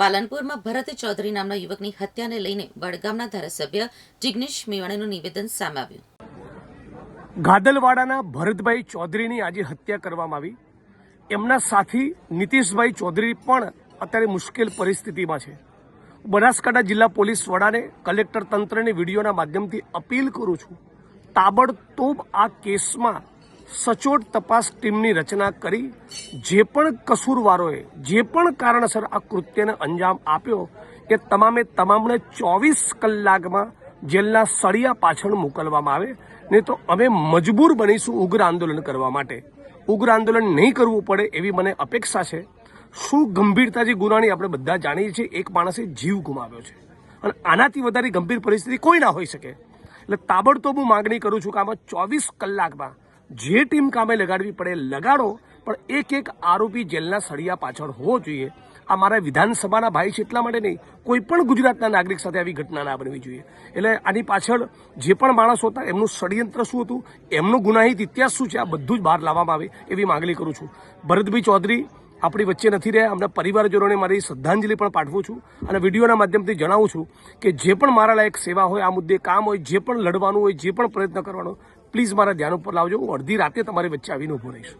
પાલનપુરમાં ભરત ચૌધરી નામના યુવકની હત્યાને લઈને વડગામના ધારાસભ્ય જિગ્નેશ મેવાણીનું નિવેદન સામે આવ્યું. ગાદલવાડાના ભરતભાઈ ચૌધરીની આજે હત્યા કરવામાં આવી. એમના સાથી નીતિશભાઈ ચૌધરી પણ અત્યારે મુશ્કેલ પરિસ્થિતિમાં છે. બનાસકાંઠા જિલ્લા પોલીસ વડાને કલેક્ટર તંત્રને વિડીયોના માધ્યમથી અપીલ કરું છું. તાબડતોબ આ કેસમાં સચોટ તપાસ ટીમની રચના કરી, જે પણ કસૂરવારોએ, જે પણ કારણસર આ કૃત્યને અંજામ આપ્યો, એ તમામે તમામને ચોવીસ કલાકમાં જેલના સળિયા પાછળ મોકલવામાં આવે, નહીં તો અમે મજબૂર બનીશું ઉગ્ર આંદોલન કરવા માટે. ઉગ્ર આંદોલન નહીં કરવું પડે એવી મને અપેક્ષા છે. શું ગંભીરતાથી ગુનાની આપણે બધા જાણીએ છીએ, એક માણસે જીવ ગુમાવ્યો છે. અને આનાથી વધારે ગંભીર પરિસ્થિતિ કોઈ ના હોઈ શકે. એટલે તાબડતોબ હું માગણી કરું છું કે આમાં ચોવીસ કલાકમાં જે ટીમ કામે લગાડવી પડે લગાડો, પણ એક એક આરોપી જેલના સળિયા પાછળ હોવો જોઈએ. આ મારા વિધાનસભાના ભાઈ છે એટલા માટે નહીં, કોઈ પણ ગુજરાતના નાગરિક સાથે આવી ઘટના ના બનવી જોઈએ. એટલે આની પાછળ જે પણ માણસો હતા, એમનું ષડયંત્ર શું હતું, એમનો ગુનાહિત ઇતિહાસ શું છે, આ બધું જ બહાર લાવવામાં આવે એવી માગણી કરું છું. ભરતભાઈ ચૌધરી આપણી વચ્ચે નથી રહ્યા, અમને પરિવારજનોને મારી શ્રદ્ધાંજલિ પણ પાઠવું છું અને વિડીયોના માધ્યમથી જણાવું છું કે જે પણ મારા લાયક સેવા હોય, આ મુદ્દે કામ હોય, જે પણ લડવાનું હોય, જે પણ પ્રયત્ન કરવાનો પ્લીઝ મારા ધ્યાન ઉપર લાવજો. હું અડધી રાતે તમારી વચ્ચે આવીને ઊભો રહીશ.